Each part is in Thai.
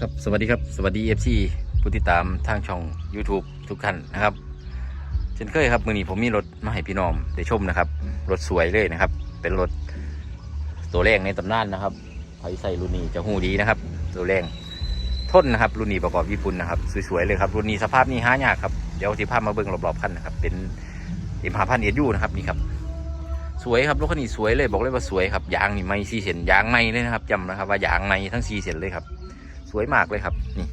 ครับสวัสดีครับสวัสดี FC ผู้ติดตามทางช่อง YouTube ทุกท่านนะครับเช่นเคยครับมือนี้ผมมีรถมาให้พี่น้องได้ชมนะครับรถสวยเลยนะครับ เป็นรถตัวแรงในตำนานนะครับไฟใส่รุ่นนี้จะหูดีนะครับ ตัวแรงทนนะครับ รุ่นนี้ประกอบญี่ปุ่นนะครับสวยๆเลยครับรุ่นนี้สภาพนี้หายากครับเดี๋ยวที่ภาพมาเบิ้งรอบๆคันนะครับเป็นเอ็มหาพันเอ็ดยูนะครับนี่ครับสวยครับรถคันนี้สวยเลยบอกเลยว่าสวยครับยางนี่ไม่ซีเซนยางไม่เลยนะครับจำนะครับว่ายางไม่ทั้งซีเซนเลยครับ สวยมากเลยครับ นี่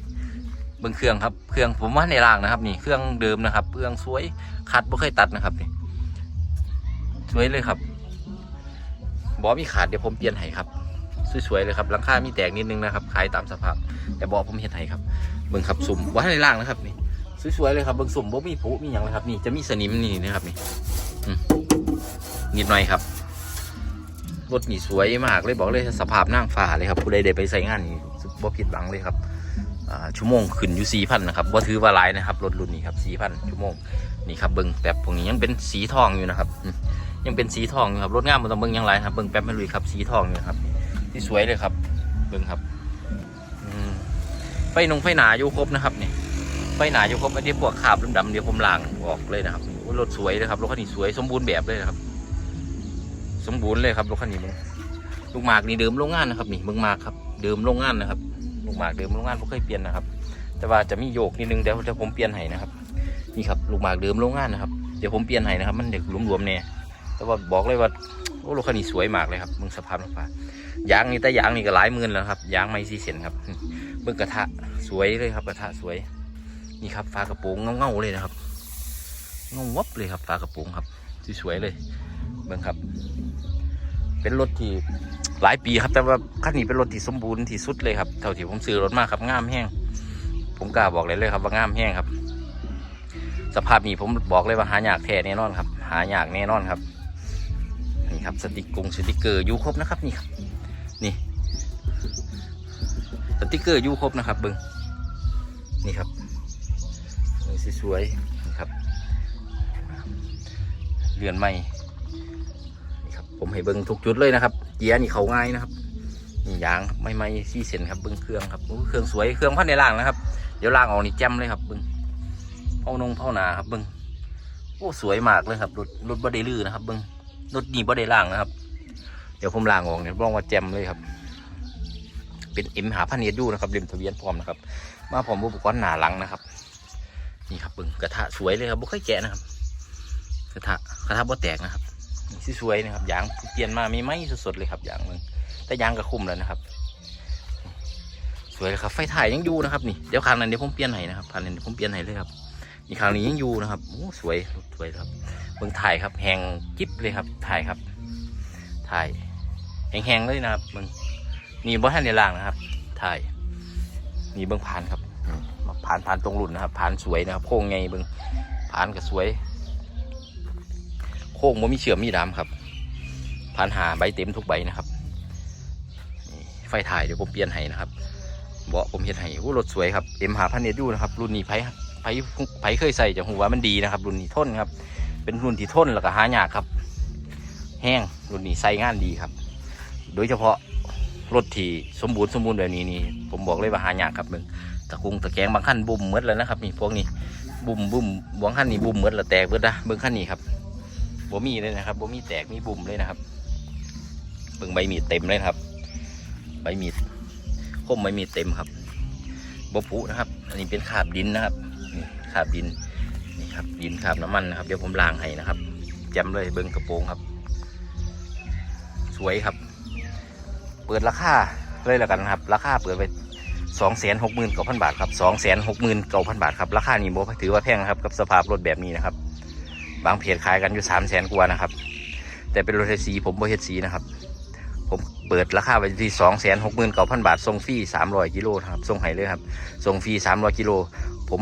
เบิ้องเครื่องครับเครื่องผมว่าในรางนะครับ นี่เครื่องเดิมนะครับเครื่องสวยคัดไม่เคยตัดนะครับนี่สวยเลยครับบอมีขาดเดี๋ยวผมเปลี่ยนให้ครับสวยๆเลยครับหลังคามีแตกนิดนึงนะครับ ขายตามสภาพ แต่บอผมเห็นให้ครับเบิ้องครับสุ่มว่าในรางนะครับนี่สวยๆเลยครับเบิ้องสุ่มบ่มีผุมีอย่างเลยครับ นี่จะมีสนิมนี่นะครับนี่นิดหน่อยครับรถนี่สวยมากเลยบอกเลยสภาพนั่งฟ้าเลยครับผู้ใดได้ไปใส่งานนี่ บ่ผิดหวังเลยครับชั่วโมงขึ้นอยู่สี่พันนะครับว่าถือว่าหลายนะครับรถรุ่นนี้ครับสี่พันชั่วโมงนี่ครับเบิ้งแป๊บพวกนี้ยังเป็นสีทองอยู่นะครับ ยังเป็นสีทองอยู่ครับรถงามมันต้องเบิ้งยังไรครับเบิ้งแป๊บไม่ลุยครับสีทองอยู่ครับที่สวยเลยครับเบิ้งครับไฟนงไฟหนาอยู่ครบนะครับนี่ไฟหนาอยู่ครบไอ้ที่พวกขาบดำๆเดี๋ยวผมล้างออกเลยนะครับรถสวยเลยครับรถคันนี้สวยสมบูรณ์แบบเลยครับ สมบูรณ์เลยครับรถคันนี้มึงลูกหมากนี่เดิมโรงงานนะครับนี่มึงมากครับเดิมโรงงานนะครับ ลูกหมากเดิมโรงงานผมเคยเปลี่ยนนะครับ แต่ว่าจะมีโยกนิดนึงเดี๋ยวเดี๋ยวผมเปลี่ยนให้นะครับ นี่ครับลูกหมากเดิมโรงงานนะครับเดี๋ยวผมเปลี่ยนให้นะครับ มันเด็กรวมๆเนี่ยแต่ว่าบอกเลยว่าโอ้รถคันนี้สวยมากเลยครับมึงสภาพรถฟ้ายางนี่แต่ยางนี่ก็หลายหมื่นแล้วครับยางไม่ซีเซนครับเบิ้งกระทะสวยเลยครับกระทะสวย นี่ครับฝากระโปรงเงาๆเลยนะครับเงาวับเลยครับฝากระโปรงครับสวยๆเลยเบิ้งครับ เป็นรถที่หลายปีครับ แต่ว่าคันนี้เป็นรถที่สมบูรณ์ที่สุดเลยครับเท่าที่ผมซื้อรถมาครับงามแห้งผมกล้าบอกเลยเลยครับว่างามแห้งครับ สภาพนี้ผมบอกเลยว่าหายากแท้แน่นอนครับ หายากแน่นอนครับนี่ครับสติกกงสติกเกอร์อยู่ครบนะครับนี่ครับ นี่สติกเกอร์อยู่ครบนะครับ เบิ้งนี่ครับสวยๆนี่ครับเรือนใหม่ ผมให้เบิ้งทุกจุดเลยนะครับเกียร์นี่เขาง่ายนะครับนี่ยางไม่ไม่ซี่เซนครับเบิ้งเครื่องครับเครื่องสวยเครื่องพันในล่างนะครับเดี๋ยวล่างออกนี่แจ่มเลยครับเบิ้งเผานงเผาหนาครับเบิ้งโอ้สวยมากเลยครับรถรถบไดลื่นนะครับเบิ้งรถนี่บไดล่างนะครับ เดี๋ยวผมล่างออกเนี่ยร้องว่าแจ่มเลยครับ เป็นเอ็มหาพันเนียดูนะครับเล่มทะเบียนพร้อมนะครับ มาพร้อมอุปกรณ์หนาหลังนะครับ นี่ครับเบิ้งกระทะสวยเลยครับบ่เคยแกะนะครับกระทะกระทะบ่แตกนะครับ ที่สวยนะครับยางเปลี่ยนมามีไหมสดๆเลยครับยางมึงแต่ยางก็คุ้มแล้วนะครับ สวยเลยครับไฟถ่ายยังอยู่นะครับนี่เดี๋ยวครั้งนั้นเดี๋ยวผมเปลี่ยนให้นะครับครั้งนั้นเดี๋ยวผมเปลี่ยนให้เลยครับอีกครั้งนี้ยังอยู่นะครับโอ้สวยสวยครับเบิ่งถ่ายครับแหงกิ๊บเลยครับถ่ายครับ ถ่ายแหงๆเลยนะครับเบิ่งนี่บ่ทันในล่างนะครับ ถ่ายนี่เบิ่งผ่านครับผ่านผ่านตรงรุ่นนะครับผ่านสวยนะครับโค้งไงเบิ่งผ่านก็สวย ค้งมันมีเชื่อมมีดามครับพันหาใบเต็มทุกใบนะครับไฟถ่ายเดี๋ยวผมเปลี่ยนให้นะครับเบาะผมเห็นให้โอ้รถสวยครับเอ็มหาพันเนดูนะครับ รุ่นนี้ไผไผไผเคยใส่จะหูว่ามันดีนะครับ รุ่นนี้ทนครับ เป็นรุ่นที่ทนแล้วก็หายากครับ แห้งรุ่นนี้ใส่งานดีครับ โดยเฉพาะรถที่สมบูรณ์สมบูรณ์แบบนี้นี่ผมบอกเลยว่าหายากครับมึงตะกุงตะแกรงบางขั้นบุ่มหมดแล้วนะครับนี่พวกนี้บุ่มบุ่มบางขั้นนี่บุ่มหมดแล้วแตกเบิดนะเบิ้งขั้นนี้ครับ บ่มีเลยนะครับบ่มีแตกมีบุ่มเลยนะครับเบิ่งใบมีดเต็มเลยครับ ใบมีดคมใบมีดเต็มครับบ่ปุนะครับ อันนี้เป็นขาบดินนะครับนี่ขาบดินนี่ครับดินขาบน้ำมันนะครับเดี๋ยวผมล้างให้นะครับจำเลยเบิ่งกระโปรงครับ สวยครับ เปิดราคาเลยแล้วกันนะครับ ราคาเปิดไปสองแสนหกหมื่นเก้าพันบาทครับสองแสนหกหมื่นเก้าพันบาทครับราคานี้โบถือว่าแพงครับกับสภาพรถแบบนี้นะครับ บางเพจขายกันอยู่สามแสนกว่านะครับ แต่เป็นรถไฟสีผมบ่เฮ็ดสีนะครับ ผมเปิดราคาไว้ที่สองแสนหกหมื่นเก้าพันบาทส่งฟรีสามร้อยกิโลนะครับส่งให้เลยครับส่งฟรีสามร้อยกิโลผม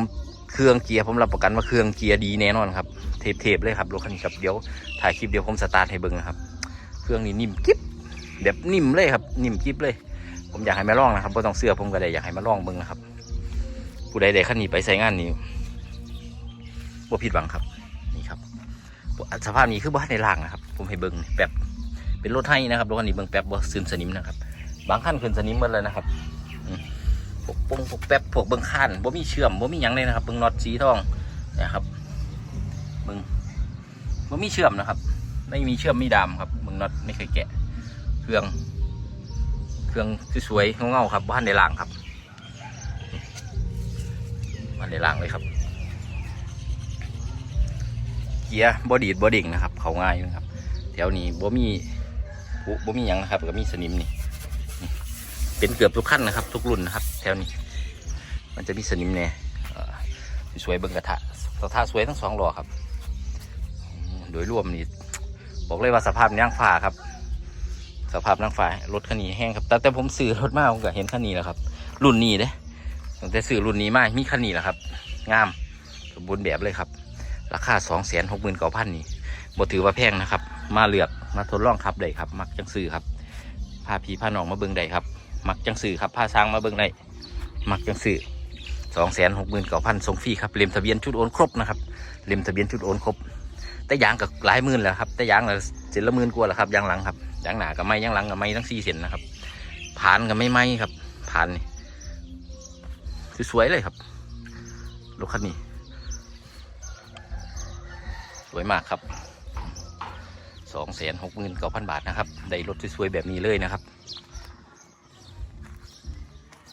เครื่องเกียร์ผมรับประกันว่าเครื่องเกียร์ดีแน่นอนครับเทปเทปเลยครับรถคันนี้ครับเดี๋ยวถ่ายคลิปเดี๋ยวผมสตาร์ทให้เบิ่งนะครับ เครื่องนี้นิ่มกิ๊บแบบนิ่มเลยครับนิ่มกิ๊บเลย ผมอยากให้มาลองนะครับไ่ต้องเสื้อผมก็ได้อยากให้มาลองเบิ่งนะครับ ผู้ใดได้คันนี้ไปใช้งานนี้บ่าผิดหวังครับ สภาพนี้คือบ้านในล่างนะครับ ผมให้เบิ้งแป๊บเป็นรถให้นะครับรถคันนี้เบิ้งแป๊บบ่ซึมสนิมนะครับ บางขั้นขึ้นสนิมหมดเลยนะครับพวกปงพวกแป๊บพวกเบิ้งขั้นบ่มีเชื่อมบ่มีหยังเลยนะครับเบิ้งน็อตสีทองนะครับเบิ้งบ่มีเชื่อมนะครับ ไม่มีเชื่อมมีดามครับเบิ้งน็อตไม่เคยแกะ เครื่อง เครื่องสวยๆเงาๆครับบ้านในล่างครับบ้านในล่างเลยครับ เกียร์บอดีดบอดิ่งนะครับ เขาง่ายนะครับ แถวนี้บ่มีผู้บ่มีหยังนะครับก็มีสนิมนี่เป็นเกือบทุกขั้นนะครับ ทุกรุ่นนะครับ แถวนี้ มันจะมีสนิมเนี่ยสวยเบิ่งกระทะกระทะสวยทั้งสองหล่อครับ โดยรวมนี่บอกเลยว่าสภาพย่างฟ้าครับ สภาพนั่งฟ้ารถคันนี้แห้งครับแต่แต่ผมซื้อรถมาผมก็เห็นคันนี้แล้วครับ รุ่นนี้เด้ตั้งแต่ซื้อรุ่นนี้มามีคันนี้แหละครับ งามสมบูรณ์แบบเลยครับ ราคาสองแสนหกหมื่นเก้าพันนี่บ่ถือว่าแพงนะครับ มาเลือกมาทดลองขับได้ครับ มักจังซื้อครับพาพี่พาน้องมาเบิ่งได้ครับ มักจังซื้อครับพาช้างมาเบิ่งได้มักจังซื้อสองแสนหกหมื่นเก้าพันส่งฟรีครับเล่มทะเบียนชุดโอนครบนะครับเล่มทะเบียนชุดโอนครบ แต่ยางกับหลายหมื่นแล้วครับแต่ยางละเส้นละหมื่นกว่าแล้วครับยางหลังครับยางหนากับไม้ยางหลังกับไม้ทั้งสี่เส้นนะครับผ่านกับไม่ไม้ครับผ่านนี่สวยๆเลยครับรถคันนี้ สวยมากครับสองแสนหกหมื่นเก้าพันบาทนะครับ ได้รถสวยๆแบบนี้เลยนะครับ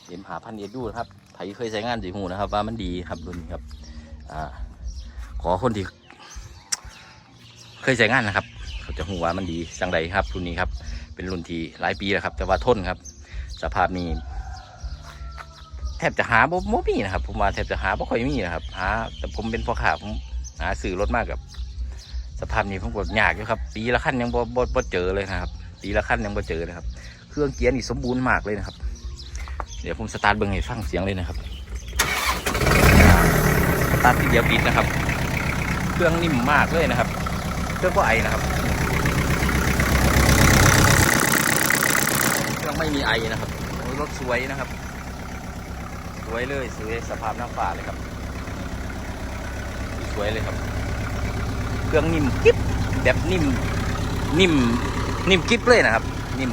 เอ็มหาพันเอ็ดดูนะครับไผเคยใช้งานสีหูนะครับ ว่ามันดีครับรุ่นนี้ครับอขอคนที่เคยใช้งานนะครับ เขาจะหูว่ามันดีจังใดครับรุ่นนี้ครับ เป็นรุ่นที่หลายปีแล้วครับ แต่ว่าทนครับ สภาพนี้แทบจะหาบ่บ่มีนะครับ ผมว่าแทบจะหาบ่ค่อยมีนะครับหาแต่ผมเป็นพ่อค้าผมหาซื้อรถมากกับ สภาพนี้ผมกดยากอยู่ครับ ปีละขั้นยังบ่บ่บ่เจอเลยนะครับ ปีละขั้นยังบ่เจอเลยครับ เครื่องเกียร์นี่สมบูรณ์มากเลยนะครับ เดี๋ยวผมสตาร์ทเบิ้งให้ฟังเสียงเลยนะครับสตาร์ททีเดียวปิดนะครับ เครื่องนิ่มมากเลยนะครับ เครื่องก็ไอนะครับ เครื่องไม่มีไอนะครับรถสวยนะครับ สวยเลยสวยสภาพน้าฝาเลยครับ สวยเลยครับ เครื่องนิ่มกิ๊บแบบนิ่มนิ่มนิ่มกิ๊บเลยนะครับ นิ่ม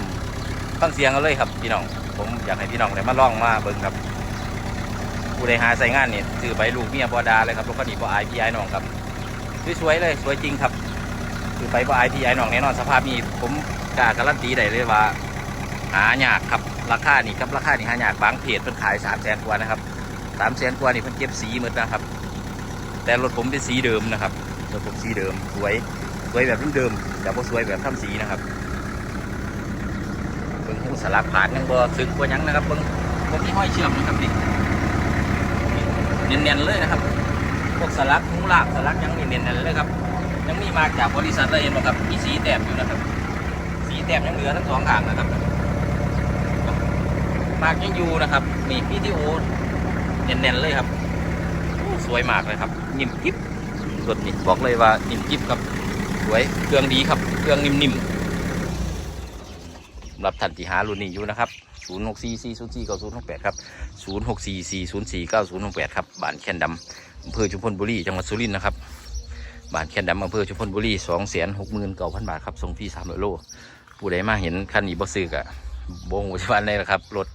ฟังเสียงกันเลยครับพี่น้อง ผมอยากให้พี่น้องได้มาลองมาเบิ่งครับผู้ใดหาใส่งานเนี่ยซื้อไปลูกเมียบอดาเลยครับรถคันนี้บอไอพีไอน้องครับสวยๆเลยสวยจริงครับซื้อไปบอไอพีไอน้องแน่นอนสภาพนี้ผมกล้าการันตีได้เลยว่า หายากครับราคานี่ครับราคานี่หายากบางเพจเพิ่นขายสามแสนกว่านะครับสามแสนกว่านี่เพิ่นเก็บสีหมดนะครับ แต่รถผมเป็นสีเดิมนะครับ รถผมสีเดิมสวยสวยแบบนุ่มเดิมแต่บ่สวยแบบทำสีนะครับเบิ่งหูสลักผ่านยังบ่ซึ้งกบ่หยังนะครับเบิ่งบ่มีห้อยเชื่อมนะครับนี่เนียนๆเลยนะครับ พวกสลักหูลากสลักยังนี่เนียนๆเลยครับยังมีมาจากบริษัทเลยเห็นบ่ครับมีสีแต้มอยู่นะครับ สีแต้มยังเหลือทั้งสองข้างนะครับมากยังอยู่นะครับนี่พี่ที่โอเน่นๆเลยครับ สวยมากเลยครับนิ่มกิ๊บ รถนี่บอกเลยว่านิ่มกิ๊บครับสวยเครื่องดีครับเครื่องนิ่มๆสำหรับท่านที่หารุ่นนี้อยู่นะครับ 0 6 4 4 0 4 9 0 6 8 ครับ 0 6 4 4 0 4 9 0 6 8 ครับบ้านแคนดำอำเภอชุมพลบุรีจังหวัดสุรินทร์นะครับบ้านแคนดำอำเภอชุมพลบุรี2 6 9 0 0 0 บาทครับส่งฟรี300โลผู้ใดมาเห็นคันนี้บ่ซื้อกะบงอุจวันเลยนะครับรถ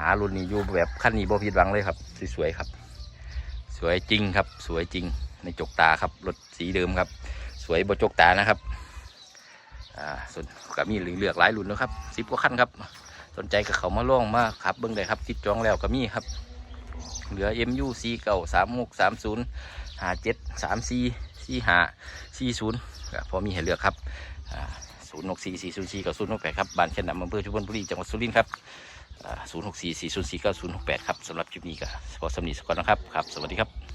หารุ่นนี้อยู่แบบขั้นนี้บ่ผิดหวังเลยครับ สวยๆครับ สวยจริงครับ สวยจริง ในจกตาครับรถสีเดิมครับ สวยบจกตานะครับอ่าส่วนก็มีเลือกหลายรุ่นนะครับสิบกว่าขั้นครับ สนใจกับเขามาล่องมาครับเบิ้งได้ครับติดจองแล้วก็มีครับ เหลือ MU 4เก่า3 6 3 0 5 7 3 4 4 5 4 0ก็พอมีให้เลือกครับศูนย์หกสี่สี่ศูนย์สี่กับศูนย์หกแปดครับบ้านแค่นำอำเภอชุมพลบุรีจังหวัดสุรินทร์ครับศูนย์หกสี่สี่ศูนย์สี่เก้าศูนย์หกแปดครับสำหรับคลิปนี้ก็พอสำนีสกอนนะครับครับ สวัสดีครับ